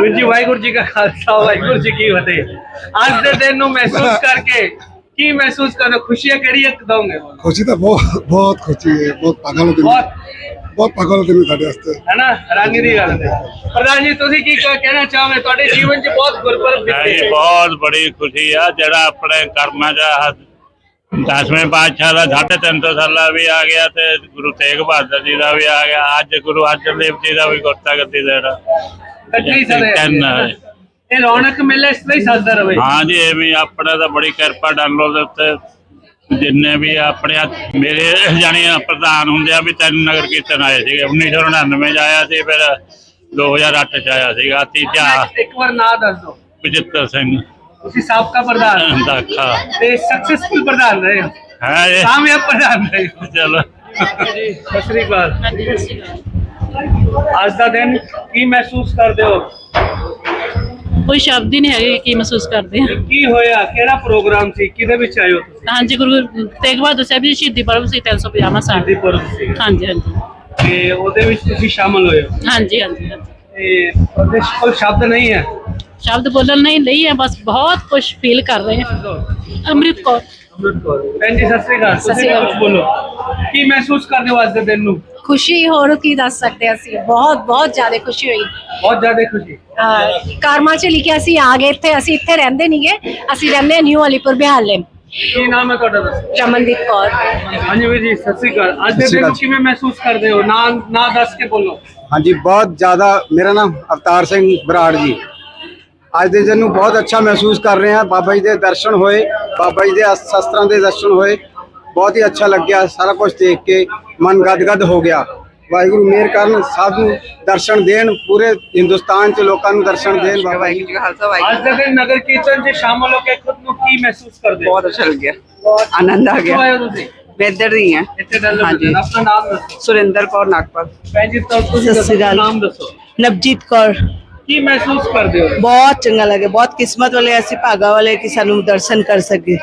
ਵੀਰ ਜੀ ਵਾਹਿਗੁਰੂ ਜੀ ਕਾ ਖਾਲਸਾ ਵਾਹਿਗੁਰੂ ਜੀ ਕੀ ਫਤਿਹ। ਅੱਜ ਦੇ ਦਿਨ ਨੂੰ ਮਹਿਸੂਸ ਕਰਕੇ ਕੀ ਮਹਿਸੂਸ ਕਰਦੇ ਹੋ? ਖੁਸ਼ੀਆਂ ਕਿਹੜੀਆਂ ਦੋਗੇ ਖੁਸ਼ੀ ਤਾਂ ਬਹੁਤ ਬਹੁਤ ਖੁਸ਼ੀ ਹੈ ਬਹੁਤ ਪਾਗਲ ਹੋ ਦਿਨ ਬਹੁਤ ਬਹੁਤ ਪਾਗਲ ਹੋ ਦਿਨ ਸਾਡੇ ਵਾਸਤੇ। ਹੈ ਨਾ ਹੈਰਾਨੀ ਦੀ ਗੱਲ ਹੈ ਪ੍ਰਧਾਨ ਜੀ ਤੁਸੀਂ ਕੀ ਕਹਿਣਾ ਚਾਹੋਗੇ? ਤੁਹਾਡੇ ਜੀਵਨ 'ਚ ਬਹੁਤ ਗੁਰਪੁਰਬ ਜੀ ਬਹੁਤ ਬੜੀ ਖੁਸ਼ੀ ਆ ਜਿਹੜਾ ਆਪਣੇ ਕਰਮਾਂ ਦਾ ਦਸਵੇਂ ਪਾਤਸ਼ਾਹ ਦਾ ਸਾਢੇ ਤਿੰਨ ਸੌ ਸਾਲਾ ਵੀ ਆ ਗਿਆ ਤੇ ਗੁਰੂ ਤੇਗ ਬਹਾਦਰ ਜੀ ਦਾ ਵੀ ਆ ਗਿਆ ਅੱਜ ਗੁਰੂ ਅਰਜਨ ਦੇਵ ਜੀ ਦਾ ਵੀ ਗੁਰਤਾ ਗੱਦੀ ਦਾ ਜਿਹੜਾ ਇਕੱਠੀ ਸਾਰੇ ਤਿੰਨ ਹੈ। ਇਹ ਰੌਣਕ ਮੇਲਾ ਇਸ ਤਰ੍ਹਾਂ ਹੀ ਸੱਜਦਾ ਰਵੇ ਹਾਂ ਜੀ ਐਵੇਂ ਹੀ ਆਪਣੇ ਤਾਂ ਬੜੀ ਕਿਰਪਾ ਡਾਲੋ ਦੇ ਉੱਤੇ। ਜਿੰਨੇ ਵੀ ਆਪਣੇ ਆ- ਮੇਰੇ ਜਾਣੀ ਆ ਪ੍ਰਧਾਨ ਹੁੰਦੇ ਆ ਵੀ ਤਿੰਨ ਨਗਰ ਕੀਰਤਨ ਆਏ ਸੀਗੇ। 1999 ਚ ਆਇਆ ਸੀ ਫਿਰ 2008 ਚ ਆਇਆ ਸੀਗਾ। ਤੀਜਾ ਇੱਕ ਵਾਰ ਨਾਂ ਦੱਸ ਦਿਓ। ਪਜਿੱਤਰ ਸਿੰਘ। ਤੁਸੀਂ ਸਾਬਕਾ ਪ੍ਰਧਾਨ ਦਾਖਾ ਤੇ ਸਕਸੈਸਫੁਲ ਪ੍ਰਧਾਨ ਰਹੇ ਹੋ। ਹੈ ਇਹ। ਕਾਮਯਾਬ ਪ੍ਰਧਾਨ ਰਹੇ ਹੋ। ਚਲੋ। ਜੀ ਸਤਿ ਸ੍ਰੀ ਅਕਾਲ। ਅੱਜ ਦਾ ਦਿਨ ਕੀ ਮਹਿਸੂਸ ਕਰਦੇ ਹੋ? ਕੋਈ ਸ਼ਬਦ ਹੀ ਨਹੀਂ ਹੈਗੇ ਕੀ ਮਹਿਸੂਸ ਕਰਦੇ ਹਾਂ ਕੀ ਹੋਇਆ? ਕਿਹੜਾ ਪ੍ਰੋਗਰਾਮ ਸੀ? ਕਿਹਦੇ ਵਿੱਚ ਆਏ ਹੋ ਤੁਸੀਂ? ਹਾਂਜੀ ਗੁਰੂ ਤੇਗ ਬਹਾਦਰ ਸਾਹਿਬ ਜੀ ਸ਼ਹੀਦੀ ਪਰਵ ਸੀ 350 ਸਾਲ। ਸ਼ਹੀਦੀ ਪੁਰਬ ਸੀ। ਹਾਂਜੀ ਹਾਂਜੀ। ਤੇ ਉਹਦੇ ਵਿੱਚ ਤੁਸੀਂ ਸ਼ਾਮਲ ਹੋਏ ਹੋ? ਹਾਂਜੀ ਹਾਂਜੀ ਹਾਂਜੀ। ਤੇ ਉਹਦੇ ਕੋਲ ਸ਼ਬਦ ਨਹੀਂ ਹੈ? ਸ਼ਬਦ ਬੋਲਣ ਨਹੀਂ ਲਈ ਹੈ ਬਸ ਬਹੁਤ ਕੁਝ ਫੀਲ ਕਰ ਰਹੇ ਹਾਂ। ਅੰਮ੍ਰਿਤ ਕੌਰ। ਅੰਮ੍ਰਿਤ ਕੌਰ। ਭੈਣ ਜੀ ਸਤਿ ਸ੍ਰੀ ਅਕਾਲ। ਸਤਿ ਤੁਸੀਂ ਸ੍ਰੀ ਅਕਾਲ। ਕੁਝ ਬੋਲੋ। ਕੀ ਮਹਿਸੂਸ ਕਰਦੇ ਹੋ ਅੱਜ ਦੇ ਦਿਨ ਨੂੰ? ਖੁਸ਼ੀ ਹੋਰ ਕੀ ਦੱਸ ਸਕਦੇ ਅਸੀਂ? ਬਹੁਤ ਬਹੁਤ ਜ਼ਿਆਦਾ ਖੁਸ਼ੀ ਹੋਈ। ਬਹੁਤ ਜ਼ਿਆਦਾ ਖੁਸ਼ੀ। ਅਹ ਕਾਰਮਾ ਚ ਲਿਖਿਆ ਅਸੀਂ ਆ ਗਏ ਇੱਥੇ ਅਸੀਂ ਇੱਥੇ ਰਹਿੰਦੇ ਨਹੀਂਗੇ ਅਸੀਂ ਰਹਿੰਦੇ ਹਾਂ ਨਿਊ ਅਲੀਪੁਰ ਬਿਹਾਲੇ ਕੀ ਨਾਮ ਹੈ ਤੁਹਾਡਾ ਦੱਸੋ? ਰਮਨਦੀਪ ਕੌਰ। ਹਾਂਜੀ ਵੀਰ ਜੀ ਸਤਿ ਸ੍ਰੀ ਅਕਾਲ। ਅੱਜ ਦੇ ਦਿਨ ਨੂੰ ਕਿਵੇਂ ਮਹਿਸੂਸ ਕਰਦੇ ਹੋ? ਨਾਂ ਨਾਂ ਦੱਸ ਕੇ ਬੋਲੋ। ਹਾਂਜੀ ਬਹੁਤ ਜ਼ਿਆਦਾ ਮੇਰਾ ਨਾਮ ਅਵਤਾਰ ਸਿੰਘ ਬਰਾੜ ਜੀ। ਅੱਜ ਦੇ ਦਿਨ ਨੂੰ ਬਹੁਤ ਅੱਛਾ ਮਹਿਸੂਸ ਕਰ ਰਹੇ ਹਾਂ। ਬਾਬਾ ਜੀ ਦੇ ਦਰਸ਼ਨ ਹੋਏ ਬਾਬਾ ਜੀ ਦੇ ਅਸ- ਸ਼ਸਤਰਾਂ ਦੇ ਦਰਸ਼ਨ ਹੋਏ। ਬਹੁਤ ਹੀ ਅੱਛਾ ਲੱਗਿਆ ਸਾਰਾ ਕੁਝ ਦੇਖ ਕੇ। ਮਨ ਗਦਗਦ ਹੋ ਗਿਆ। ਵਾਹਿਗੁਰੂ ਮਿਹਰ ਕਰਨ ਸਭ ਨੂੰ ਦਰਸ਼ਨ ਦੇਣ ਪੂਰੇ ਹਿੰਦੁਸਤਾਨ 'ਚ ਲੋਕਾਂ ਨੂੰ ਦਰਸ਼ਨ ਦੇਣ ਬਾਬਾ ਜੀ। ਅੱਜ ਦੇ ਦਿਨ ਨਗਰ ਕੀਰਤਨ 'ਚ ਸ਼ਾਮਲ ਹੋ ਕੇ ਖੁਦ ਨੂੰ ਕੀ ਮਹਿਸੂਸ ਕਰਦੇ ਹੋ? ਬਹੁਤ ਅੱਛਾ ਲੱਗਿਆ। ਆਨੰਦ ਆ ਕਿੱਥੋਂ ਆਏ ਗਿਆ ਹੋ ਤੁਸੀਂ? ਮੈਂ ਇੱਧਰ ਦੀ ਹਾਂ ਇੱਥੇ ਡੱਲ ਹਾਂਜੀ। ਆਪਣਾ ਨਾਮ ਦੱਸੋ। ਸੁਰਿੰਦਰ ਕੌਰ ਨਾਗਪਾਲ। ਭੈਣ ਜੀ ਤਾਂ ਤੁਸੀਂ ਸਤਿ ਸ੍ਰੀ ਦੱਸੋ, ਅਕਾਲ। ਨਾਮ ਦੱਸੋ। ਨਵਜੀਤ ਕੌਰ। ਕੀ ਮਹਿਸੂਸ ਕਰਦੇ ਹੋ ਬਹੁਤ ਚੰਗਾ ਲੱਗੇ ਬਹੁਤ ਕਿਸਮਤ ਵਾਲੇ ਅਸੀਂ ਭਾਗਾ ਵਾਲੇ ਕਿ ਸਾਨੂੰ ਦਰਸ਼ਨ ਕਰ ਸਕੇ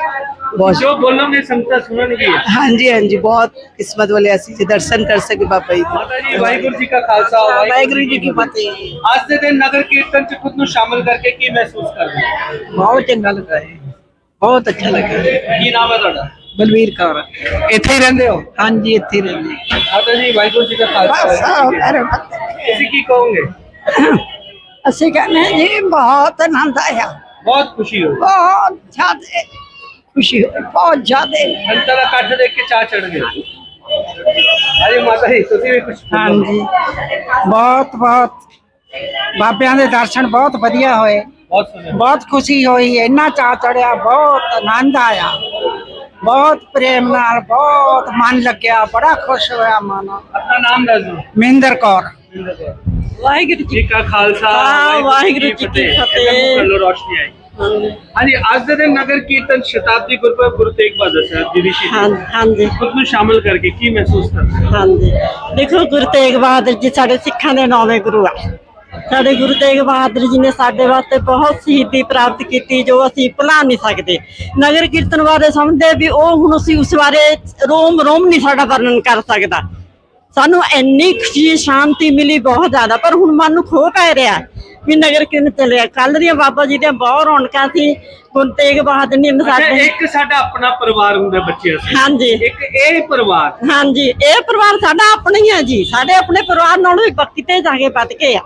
ਬਹੁਤ ਜੋ ਬੋਲੋਗੇ ਸੰਗਤਾਂ ਸੁਣਨਗੀ ਹਾਂਜੀ ਹਾਂਜੀ ਬਹੁਤ ਕਿਸਮਤ ਵਾਲੇ ਅਸੀਂ ਜੀ ਦਰਸ਼ਨ ਕਰ ਸਕੇ ਬਾਬਾ ਜੀ ਦੇ। ਮਾਤਾ ਜੀ ਵਾਹਿਗੁਰੂ ਜੀ ਕਾ ਖਾਲਸਾ ਵਾਹਿਗੁਰੂ ਜੀ ਕੀ ਫਤਿਹ ਅੱਜ ਦੇ ਦਿਨ ਨਗਰ ਕੀਰਤਨ 'ਚ ਖੁਦ ਨੂੰ ਸ਼ਾਮਲ ਕਰਕੇ ਕੀ ਮਹਿਸੂਸ ਕਰਦੇ ਹੋ ਬਹੁਤ ਚੰਗਾ ਲੱਗਾ ਹੈ ਬਹੁਤ ਅੱਛਾ ਲੱਗਾ ਕੀ ਨਾਮ ਹੈ ਤੁਹਾਡਾ ਬਲਵੀਰ ਕੌਰ ਇੱਥੇ ਹੀ ਰਹਿੰਦੇ ਹੋ ਹਾਂਜੀ ਇੱਥੇ ਰਹਿੰਦੇ ਮਾਤਾ ਜੀ ਵਾਹਿਗੁਰੂ ਜੀ ਕਾ ਖਾਲਸਾ ਵਾਹਿਗੁਰੂ ਜੀ ਕੀ ਫਤਿਹ। ਤੁਸੀਂ ਕੀ ਕਹੋਗੇ ਅਸੀਂ ਕਹਿੰਦੇ ਹਾਂ ਜੀ ਬਹੁਤ ਆਨੰਦ ਆਇਆ। ਬਹੁਤ ਖੁਸ਼ੀ ਹੋਈ। ਬਹੁਤ ਜ਼ਿਆਦਾ ਖੁਸ਼ੀ ਹੋਈ ਬਹੁਤ ਜ਼ਿਆਦਾ। ਸੰਤਾਂ ਦਾ ਇਕੱਠ ਦੇਖ ਕੇ ਚਾਹ ਚੜ ਗਿਆ ਅਰੇ ਮਾਤਾ ਜੀ ਤੁਸੀਂ ਵੀ ਕੁਝ ਹਾਂਜੀ। ਬਹੁਤ ਬਹੁਤ। ਬਾਬਿਆਂ ਦੇ ਦਰਸ਼ਨ ਬਹੁਤ ਵਧੀਆ ਹੋਏ। ਬਹੁਤ ਸੁਣਿਆ। ਬਹੁਤ ਖੁਸ਼ੀ ਹੋਈ ਇੰਨਾ ਚਾਅ ਚੜਿਆ ਬਹੁਤ ਆਨੰਦ ਆਇਆ। ਬਹੁਤ ਪ੍ਰੇਮ ਨਾਲ ਬਹੁਤ ਮਨ ਲੱਗਿਆ ਬੜਾ ਖੁਸ਼ ਹੋਇਆ ਮਨ। ਆਪਣਾ ਨਾਮ ਦੱਸ ਮਹਿੰਦਰ ਕੌਰ। ਵਾਹਿਗੁਰੂ ਜੀ ਕਾ ਖਾਲਸਾ ਹਾਂ, ਵਾਹਿਗੁਰੂ ਜੀ ਕੀ ਫਤਿਹ। ਕੱਲੋ ਰੋਸ਼ਨੀ ਆਈ। ਹਾਂਜੀ। ਅੱਜ ਦੇ ਦਿਨ ਨਗਰ ਕੀਰਤਨ ਸ਼ਤਾਬਦੀ ਗੁਰਪੁਰਬ ਗੁਰੂ ਤੇਗ ਬਹਾਦਰ ਸਾਹਿਬ ਜੀ ਦੀ ਸ਼ਹੀਦੀ। ਹਾਂਜੀ। ਖੁਦ ਨੂੰ ਸ਼ਾਮਲ ਕਰਕੇ ਕੀ ਮਹਿਸੂਸ ਕਰਦੇ ਹੋ? ਹਾਂਜੀ। ਦੇਖੋ ਗੁਰੂ ਤੇਗ ਬਹਾਦਰ ਜੀ ਸਾਡੇ ਸਿੱਖਾਂ ਦੇ ਨੌਵੇਂ ਗੁਰੂ ਆ। ਸਾਡੇ ਗੁਰੂ ਤੇਗ ਬਹਾਦਰ ਜੀ ਨੇ ਸਾਡੇ ਵਾਸਤੇ ਬਹੁਤ ਸ਼ਹੀਦੀ ਪ੍ਰਾਪਤ ਕੀਤੀ ਜੋ ਅਸੀਂ ਭੁਲਾ ਨਹੀਂ ਸਕਦੇ। ਨਗਰ ਕੀਰਤਨ ਬਾਰੇ ਸਮਝਦੇ ਵੀ ਉਹ ਹੁਣ ਅਸੀਂ ਉਸ ਬਾਰੇ ਰੋਮ ਰੋਮ ਨਹੀਂ ਸਾਡਾ ਵਰਣਨ ਕਰ ਸਕਦਾ। ਸਾਨੂੰ ਇੰਨੀ ਖੁਸ਼ੀ ਸ਼ਾਂਤੀ ਮਿਲੀ ਬਹੁਤ ਜ਼ਿਆਦਾ। ਪਰ ਹੁਣ ਮਨ ਨੂੰ ਖੋ ਪੈ ਰਿਹਾ ਵੀ ਨਗਰ ਕੀਰਤਨ ਚੱਲਿਆ ਕੱਲ ਦੀਆਂ ਬਾਬਾ ਜੀ ਦੀਆਂ ਬਹੁਤ ਰੌਣਕਾਂ ਸੀ। ਗੁਰੂ ਤੇਗ ਬਹਾਦਰ ਨੇ ਸਾਡੇ ਇੱਕ ਸਾਡਾ ਆਪਣਾ ਪਰਿਵਾਰ ਹੁੰਦਾ ਬੱਚੇ ਅਸੀਂ। ਹਾਂਜੀ। ਇੱਕ ਇਹ ਪਰਿਵਾਰ। ਹਾਂਜੀ ਇਹ ਪਰਿਵਾਰ ਸਾਡਾ ਆਪਣਾ ਹੀ ਆ ਜੀ। ਸਾਡੇ ਆਪਣੇ ਪਰਿਵਾਰ ਨਾਲੋਂ ਵੀ ਬੱਕੀ ਤੇ ਜਾ ਕੇ ਵੱਧ ਕੇ ਆ।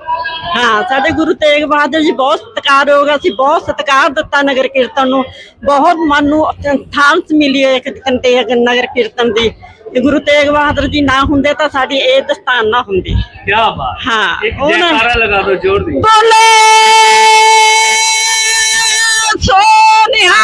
ਹਾਂ ਸਾਡੇ ਗੁਰੂ ਤੇਗ ਬਹਾਦਰ ਜੀ ਬਹੁਤ ਸਤਿਕਾਰਯੋਗ ਅਸੀਂ ਬਹੁਤ ਸਤਿਕਾਰ ਦਿੱਤਾ ਨਗਰ ਕੀਰਤਨ ਨੂੰ। ਬਹੁਤ ਮਨ ਨੂੰ ਥਾਂਸ ਮਿਲੀ ਹੈ ਇੱਕ ਕੰਤੇ ਨਗਰ ਕੀਰਤਨ ਦੀ। ਤੇ ਗੁਰੂ ਤੇਗ ਬਹਾਦਰ ਜੀ ਨਾ ਹੁੰਦੇ ਤਾਂ ਸਾਡੀ ਇਹ ਦਸਤਾਨ ਨਾ ਹੁੰਦੀ। ਕੀ ਬਾਤ। ਹਾਂ, ਇੱਕ ਉਹਨਾਂ- ਜੈਕਾਰਾ ਲਗਾ ਦਿਓ ਜ਼ੋਰ ਦੀ। ਬੋਲੇ ਸੋਨਿਹਾਲ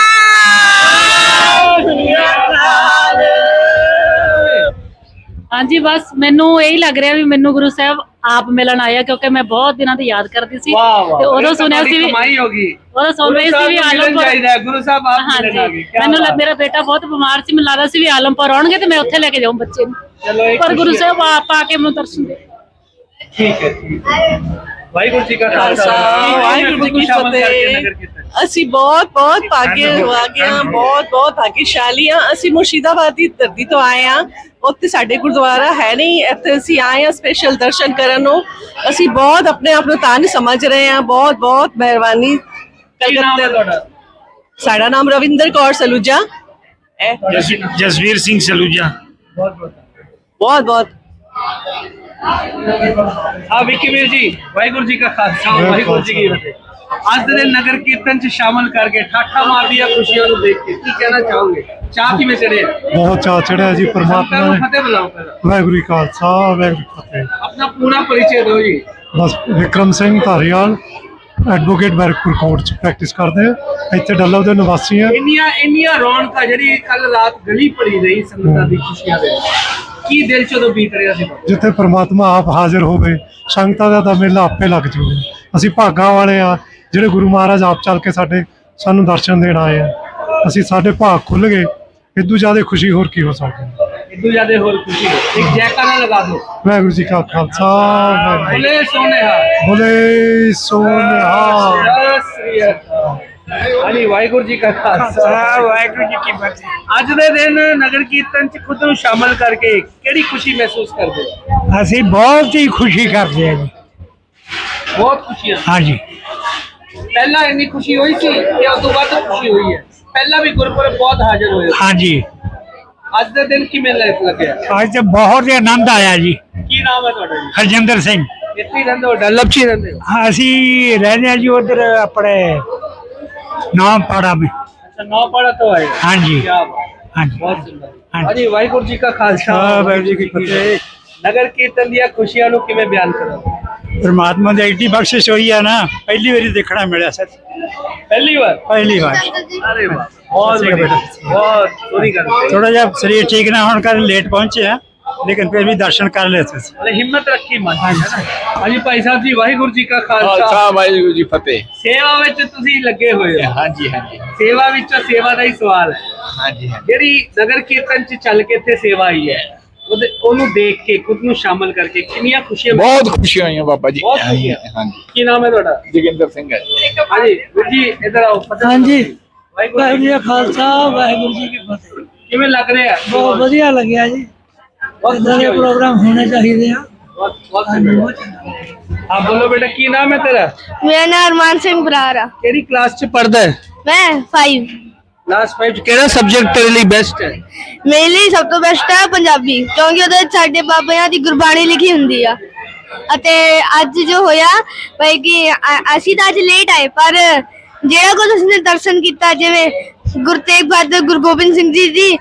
ਹਾਂਜੀ ਬਸ ਮੈਨੂੰ ਇਹੀ ਲੱਗ ਰਿਹਾ ਵੀ ਮੈਨੂੰ ਗੁਰੂ ਸਾਹਿਬ ਆਪ ਮਿਲਣ ਆਇਆ ਕਿਉਂਕਿ ਮੈਂ ਬਹੁਤ ਦਿਨਾਂ ਤੋਂ ਯਾਦ ਕਰਦੀ ਸੀ। ਤੇ ਉਦੋਂ ਸੁਣਿਆ ਸੀ ਵੀ ਕਮਾਈ ਹੋਗੀ ਉਦੋਂ ਸੁਣਿਆ ਸੀ ਵੀ ਆਲਮਪੁਰ ਚਾਹੀਦਾ ਗੁਰੂ ਸਾਹਿਬ ਆਪ ਮਿਲਣ ਆ ਗਏ ਮੈਨੂੰ। ਮੇਰਾ ਬੇਟਾ ਬਹੁਤ ਬਿਮਾਰ ਸੀ ਮੈਨੂੰ ਲੱਗਦਾ ਸੀ ਵੀ ਆਲਮਪੁਰ ਆਉਣਗੇ ਤੇ ਮੈਂ ਉੱਥੇ ਲੈ ਕੇ ਜਾਊਂ ਬੱਚੇ ਨੂੰ। ਪਰ ਗੁਰੂ। ਸਾਹਿਬ ਆਪ ਆ ਕੇ ਮੈਨੂੰ ਦਰਸ਼ਨ ਦੇ। ਠੀਕ ਹੈ ਠੀਕ ਹੈ। ਵਾਹਿਗੁਰੂ ਜੀ ਕਾ ਖਾਲਸਾ। ਵਾਹਿਗੁਰੂ ਜੀ ਕੀ ਫਤਿਹ। ਅਸੀਂ ਬਹੁਤ ਬਹੁਤ ਭਾਗਿਆਵਾਨ ਹਾਂ ਬਹੁਤ ਬਹੁਤ ਭਾਗਿਆਸ਼ਾਲੀ ਹਾਂ। ਅਸੀਂ ਮੁਰਸ਼ਿਦਾਬਾਦ ਦੀ ਧਰਤੀ ਤੋਂ ਆਏ ਹਾਂ। ਉੱਥੇ ਸਾਡੇ ਗੁਰਦੁਆਰਾ ਹੈ ਨਹੀਂ। ਇੱਥੇ ਅਸੀਂ ਆਏ ਹਾਂ ਸਪੈਸ਼ਲ ਦਰਸ਼ਨ ਕਰਨ ਨੂੰ। ਅਸੀਂ ਬਹੁਤ ਆਪਣੇ ਆਪ ਨੂੰ ਧੰਨ ਸਮਝ ਰਹੇ ਹਾਂ। ਬਹੁਤ ਬਹੁਤ ਮਿਹਰਬਾਨੀ। ਕੀ ਨਾਮ ਹੈ ਤੁਹਾਡਾ? ਸਾਡਾ ਨਾਮ ਰਵਿੰਦਰ ਕੌਰ ਸਲੂਜਾ। ਜਸਵੀਰ ਸਿੰਘ ਸਲੂਜਾ। ਬਹੁਤ ਬਹੁਤ ਬਹੁਤ ਬਹੁਤ। ਆ ਵਿੱਕੀ ਵੀਰ ਜੀ ਵਾਹਿਗੁਰੂ ਜੀ ਕਾ ਖਾਲਸਾ ਵਾਹਿਗੁਰੂ ਜੀ ਕੀ ਫਤਿਹ। ਅੱਜ ਦੇ ਨਗਰ ਕੀਰਤਨ ਚ ਸ਼ਾਮਲ ਕਰਕੇ ਠਾਠਾ ਮਾਰਦੀਆਂ ਖੁਸ਼ੀਆਂ ਨੂੰ ਦੇਖ ਕੇ ਕੀ ਕਹਿਣਾ ਚਾਹੋਗੇ? ਚਾਹ ਕਿਵੇਂ ਚੜੇ ਬਹੁਤ ਚਾਅ ਚੜਿਆ ਜੀ ਪਰਮਾਤਮਾ ਨੂੰ। ਫਤਿਹ ਬੁਲਾਓ ਵਾਹਿਗੁਰੂ ਜੀ ਖਾਲਸਾ ਵਾਹਿਗੁਰੂ ਫਤਿਹ। ਆਪਣਾ ਪੂਰਾ ਪਰਿਚੈ ਦਿਓ ਜੀ। ਬਸ ਵਿਕਰਮ ਸਿੰਘ ਧਾਰੀਵਾਲ ਐਡਵੋਕੇਟ ਬੈਰਕਪੁਰ ਕੋਰਟ ਚ ਪ੍ਰੈਕਟਿਸ ਕਰਦੇ ਆ। ਇੱਥੇ ਡੱਲੋ ਦੇ ਨਿਵਾਸੀ ਆ। ਇੰਨੀਆਂ ਇੰਨੀਆਂ ਰੌਣਕਾਂ ਜਿਹੜੀ ਕੱਲ ਰਾਤ ਗਲੀ ਪੜੀ ਰਹੀ ਸੰਗਤਾਂ ਦੀ ਖੁਸ਼ੀਆਂ ਦੇ। ਕੀ ਦਿਲ ਚ ਉਦੋਂ ਬੀਤ ਰਿਹਾ ਸੀ? ਜਿੱਥੇ ਪ੍ਰਮਾਤਮਾ ਆਪ ਹਾਜ਼ਰ ਹੋਵੇ ਸੰਗਤਾਂ ਦਾ ਤਾਂ ਮੇਲਾ ਆਪੇ ਲੱਗ ਜੂਗਾ। ਅਸੀਂ ਭਾਗਾਂ ਵਾਲੇ ਆ ਜਿਹੜੇ ਗੁਰੂ ਮਹਾਰਾਜ ਆਪ ਚੱਲ ਕੇ ਸਾਡੇ ਸਾਨੂੰ ਦਰਸ਼ਨ ਦੇਣ ਆਏ ਆ। ਅਸੀਂ ਸਾਡੇ ਭਾਗ ਖੁੱਲ ਗਏ ਇਦੋਂ ਜ਼ਿਆਦਾ ਖੁਸ਼ੀ ਹੋਰ ਕੀ ਹੋ ਸਕਦੀ ਹੈ? ਇਦੋਂ ਜ਼ਿਆਦਾ ਹੋਰ ਖੁਸ਼ੀ। ਇੱਕ ਜੈਕਾਰਾ ਲਗਾ ਦਿਓ। ਵਾਹਿਗੁਰੂ ਜੀ ਕਾ ਖਾਲਸਾ ਵਾਹਿਗੁਰੂ ਬੋਲੇ ਸੋਨੇਹਾ ਬੋਲੇ ਸੋਨਿਹਾਲ ਸਤਿ ਸ੍ਰੀ ਅਕਾਲ। ਹਾਂਜੀ ਵਾਹਿਗੁਰੂ ਜੀ ਕਾ ਖਾਲਸਾ। ਵਾਹਿਗੁਰੂ ਜੀ ਕੀ ਫਤਿਹ। ਅੱਜ ਦੇ ਦਿਨ ਨਗਰ ਕੀਰਤਨ ਚ ਖੁਦ ਨੂੰ ਸ਼ਾਮਲ ਕਰਕੇ ਕਿਹੜੀ ਖੁਸ਼ੀ ਮਹਿਸੂਸ ਕਰਦੇ ਹੋ? ਅਸੀਂ ਬਹੁਤ ਹੀ ਖੁਸ਼ੀ ਕਰਦੇ ਹਾਂ ਜੀ। ਬਹੁਤ ਖੁਸ਼ੀਆਂ। ਹਾਂਜੀ। ਪਹਿਲਾਂ ਇੰਨੀ ਖੁਸ਼ੀ ਹੋਈ ਸੀ ਕਿ ਉਸ ਤੋਂ ਵੱਧ ਖੁਸ਼ੀ ਹੋਈ ਹੈ। ਪਹਿਲਾਂ ਵੀ ਗੁਰਪੁਰਬ ਬਹੁਤ ਹਾਜ਼ਰ ਹੋਏ ਹਾਂਜੀ। ਅੱਜ ਦੇ ਦਿਨ ਕਿਵੇਂ ਲੱਗ- ਲੱਗਿਆ? ਅੱਜ ਤੇ ਬਹੁਤ ਹੀ ਆਨੰਦ ਆਇਆ ਜੀ। ਕੀ ਨਾਮ ਹੈ ਤੁਹਾਡਾ ਜੀ? ਹਰਜਿੰਦਰ ਸਿੰਘ। ਇੱਥੇ ਹੀ ਰਹਿੰਦੇ ਹੋ ਡੱਲਪ ਚ ਹੀ ਰਹਿੰਦੇ ਹੋ ਅਸੀਂ ਰਹਿੰਦੇ ਹਾਂ ਜੀ ਉਧਰ ਆਪਣੇ ਨਾਮ ਪਾੜਾ में ਤੋਂ ਆਏ ਹੋ। ਹਾਂਜੀ। ਕਿਆ ਬਾਤ ਹਾਂਜੀ। ਹਾਂਜੀ। ਹਾਂਜੀ ਵਾਹਿਗੁਰੂ ਜੀ ਕਾ ਖਾਲਸਾ ਵਾਹਿਗੁਰੂ ਜੀ ਕੀ ਫਤਿਹ। ਨਗਰ ਕੀਰਤਨ ਦੀਆਂ ਖੁਸ਼ੀਆਂ ਨੂੰ ਕਿਵੇਂ ਬਿਆਨ ਕਰੋ ਪਰਮਾਤਮਾ ਦੀ ਐਡੀ ਬਖਸ਼ਿਸ਼ ਹੋਈ ਆ ਨਾ ਪਹਿਲੀ ਵਾਰੀ ਦੇਖਣਾ ਮਿਲਿਆ ਸੱਚ ਪਹਿਲੀ ਵਾਰ? ਪਹਿਲੀ ਵਾਰ। ਅਰੇ ਵਾਹ ਬਹੁਤ ਵਧੀਆ ਬਹੁਤ ਸੋਹਣੀ ਗੱਲ ਥੋੜਾ ਜਿਹਾ ਸਰੀਰ ਠੀਕ ਨਾ ਹੋਣ ਕਾਰਨ ਲੇਟ ਪਹੁੰਚੇ ਆ। ਲੇਕਿਨ ਫਿਰ ਵੀ ਦਰਸ਼ਨ ਕਰ ਲਏ ਸੀ ਅਰੇ ਹਿੰਮਤ ਰੱਖੀ ਮਨ ਹੈ ਨਾ? ਹਾਂਜੀ ਭਾਈ ਸਾਹਿਬ ਜੀ ਵਾਹਿਗੁਰੂ ਜੀ ਕਾ ਖਾਲਸਾ। ਖਾਲਸਾ ਵਾਹਿਗੁਰੂ ਜੀ ਫਤਿਹ। ਸੇਵਾ ਵਿੱਚ ਤੁਸੀਂ ਲੱਗੇ ਹੋਏ ਹੋ। ਹਾਂਜੀ ਹਾਂਜੀ। ਸੇਵਾ ਵਿੱਚ ਸੇਵਾ ਦਾ ਹੀ ਸਵਾਲ ਹੈ। ਹਾਂਜੀ ਹਾਂਜੀ। ਜਿਹੜੀ ਨਗਰ ਕੀਰਤਨ ਚ ਚੱਲ ਕੇ ਇੱਥੇ ਸੇਵਾ ਆਈ ਹੈ ਉਹਦੇ ਉਹਨੂੰ ਦੇਖ ਕੇ ਖੁਦ ਨੂੰ ਸ਼ਾਮਲ ਕਰਕੇ ਕਿੰਨੀਆਂ ਖੁਸ਼ੀਆਂ ਬਹੁਤ ਖੁਸ਼ੀਆਂ ਹੋਈਆਂ ਬਾਬਾ ਜੀ। ਬਹੁਤ। ਹਾਂਜੀ ਕੀ ਨਾਮ ਹੈ ਤੁਹਾਡਾ? ਜੋਗਿੰਦਰ ਸਿੰਘ ਹੈ ਹਾਂਜੀ ਵੀਰ ਜੀ ਇਧਰ ਆਓ। ਫਤਿਹ ਹਾਂਜੀ। ਵਾਹਿਗੁਰੂ ਜੀ ਖਾਲਸਾ। ਵਾਹਿਗੁਰੂ ਜੀ ਕੀ ਫਤਿਹ। ਕਿਵੇਂ ਲੱਗ ਰਿਹਾ? ਬਹੁਤ ਵਧੀਆ ਲੱਗਿਆ ਜੀ। ਹੋਈ। ਪ੍ਰੋਗਰਾਮ ਹੋਣੇ ਚਾਹੀਦੇ ਆ। ਬਹੁਤ ਬਹੁਤ ਖੁਸ਼ੀ। ਹਾਂ ਬੋਲੋ ਬੇਟਾ ਕੀ ਨਾਮ ਹੈ ਤੇਰਾ? ਮੇਰਾ ਨਾਮ ਅਰਮਾਨ ਸਿੰਘ ਬਰਾੜ ਆ ਕਿਹੜੀ ਕਲਾਸ ਚ ਪੜਦਾ ਹੈ? ਮੈਂ 5 ਕਲਾਸ 5 ਚ ਕਿਹੜਾ ਸਬਜੈਕਟ ਤੇਰੇ ਲਈ ਬੈਸਟ ਹੈ? ਮੇਰੇ ਲਈ ਸਭ ਤੋਂ ਬੈਸਟ ਹੈ ਪੰਜਾਬੀ ਕਿਉਂਕਿ ਉਹਦੇ ਵਿੱਚ ਸਾਡੇ ਬਾਬਿਆਂ ਦੀ ਗੁਰਬਾਣੀ ਲਿਖੀ ਹੁੰਦੀ ਆ। ਅਤੇ ਅੱਜ ਜੋ ਹੋਇਆ ਭਾਈ ਕਿ ਅ- ਅਸੀਂ ਤਾਂ ਅੱਜ ਲੇਟ ਆਏ ਪਰ ਜਿਹੜਾ ਕੁਝ ਉਸਨੇ ਦਰਸ਼ਨ ਕੀਤਾ ਜਿਵੇਂ ਗੁਰੂ ਤੇਗ ਬਹਾਦਰ ਗੁਰੂ ਗੋਬਿੰਦ ਸਿੰਘ ਜੀ ਦੀ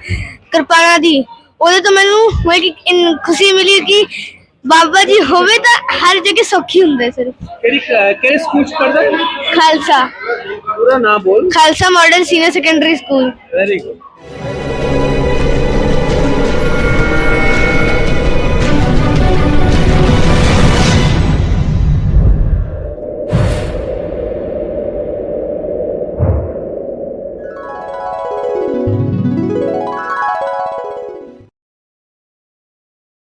ਕਿਰਪਾਣਾ ਦੀ ਉਹਦੇ ਤੋਂ ਮੈਨੂੰ ਹੋਈ ਕਿ ਇਨ- ਖੁਸ਼ੀ ਮਿਲੀ ਕਿ ਬਾਬਾ ਜੀ ਹੋਵੇ ਤਾਂ ਹਰ ਜਗ੍ਹਾ ਸੌਖੀ ਹੁੰਦੇ ਸਿਰਫ। ਕਿਹੜੀ ਕਿਹੜੇ ਸਕੂਲ ਚ ਪੜਦਾ ਖਾਲਸਾ। ਪੂਰਾ ਨਾਮ ਬੋਲ। Khalsa modern senior secondary school very good